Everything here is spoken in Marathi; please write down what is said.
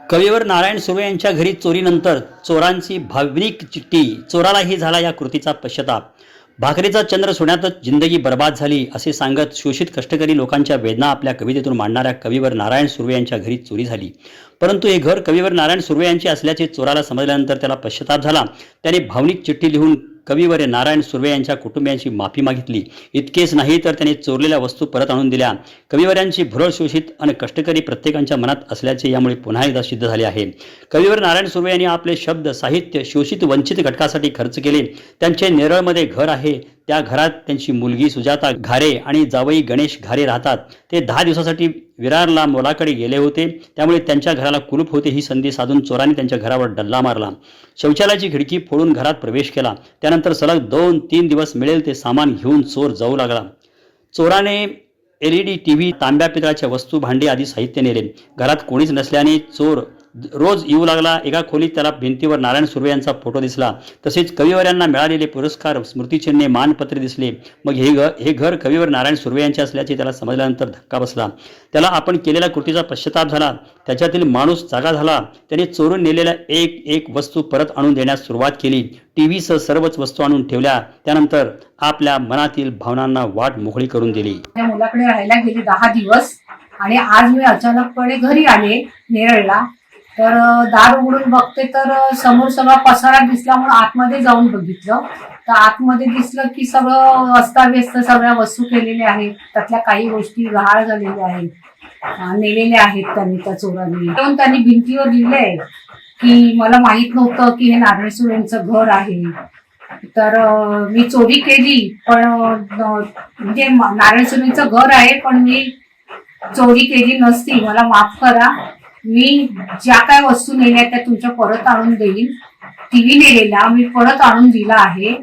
कविवर नारायण सुर्वे यांच्या घरी चोरीनंतर चोरांची भावनिक चिठ्ठी. चोरालाही झाला या कृतीचा पश्चाताप. भाकरीचा चंद्र सोन्यातच जिंदगी बर्बाद झाली असे सांगत शोषित कष्टकरी लोकांच्या वेदना आपल्या कवितेतून मांडणाऱ्या कविवर नारायण सुर्वे यांच्या घरी चोरी झाली. परंतु हे घर कविवर नारायण सुर्वे यांचे असल्याचे चोराला समजल्यानंतर त्याला पश्चाताप झाला. त्याने भावनिक चिठ्ठी लिहून कविवर नारायण सुर्वे यांच्या कुटुंबियांची माफी मागितली. इतकेच नाही तर त्यांनी चोरलेल्या वस्तू परत आणून दिल्या. कविवर्यांची भुरळ शोषित आणि कष्टकरी प्रत्येकांच्या मनात असल्याचे यामुळे पुन्हा एकदा सिद्ध झाले आहे. कविवर नारायण सुर्वे यांनी आपले शब्द साहित्य शोषित वंचित घटकासाठी खर्च केले. त्यांचे नेरळमध्ये घर आहे. त्या घरात त्यांची मुलगी सुजाता घारे आणि जावई गणेश घारे राहतात. ते दहा दिवसासाठी विरारला मोलाकडे गेले होते. त्यामुळे त्यांच्या घराला कुलूप होते ही संधी साधून चोरांनी त्यांच्या घरावर डल्ला मारला. शौचालयाची खिडकी फोडून घरात प्रवेश केला. त्यानंतर सलग दोन तीन दिवस मिळेल ते सामान घेऊन चोर जाऊ लागला. चोराने L E D T V तांब्या पितळाच्या वस्तू भांडी आदी साहित्य नेले. घरात कोणीच नसल्याने चोर रोज येऊ लागला एका खोलीत त्याला भिंतीवर नारायण सुर्वे यांचा फोटो दिसला. तसेच कविवर्यांना मिळालेले पुरस्कार स्मृतिचिन्हे मानपत्रे दिसले. मग हे घर हे घर कविवर नारायण सुर्वे यांचे असल्याचे त्याला समजल्यानंतर धक्का बसला. त्याला आपण केलेल्या कृतीचा पश्चाताप झाला. त्याच्यातील माणूस जागा झाला. त्याने चोरून नेलेल्या एक एक वस्तू परत आणून देण्यास सुरुवात केली. टी व्हीसह सर्वच वस्तू आणून ठेवल्या. त्यानंतर आपल्या मनातील भावनांना वाट मोकळी करून दिली. त्या मुलाकडे राहायला गेले दहा दिवस आणि आज मी अचानकपणे घरी आले नेरळला. तर दार उघडून बघते तर समोर सगळा पसारा दिसला म्हणून आतमध्ये जाऊन बघितलं. तर आतमध्ये दिसलं की सगळं अस्ताव्यस्त सगळ्या वस्तू केलेल्या आहेत. त्यातल्या काही गोष्टी गहाळ झालेल्या आहेत. नेलेल्या आहेत त्यांनी त्या चोरांनी. पण त्यांनी भिंतीवर लिहिलंय की मला माहीत नव्हतं की हे नारायणसूर घर आहे. तर मी चोरी केली पण अं, म्हणजे नारायणस्वामीचं घर आहे पण मी चोरी केली नसती. मला माफ करा. मी ज्या काय वस्तू नेल्या त्या तुमच्या परत आणून देईन. टीव्ही नेलेला मी परत आणून दिला आहे.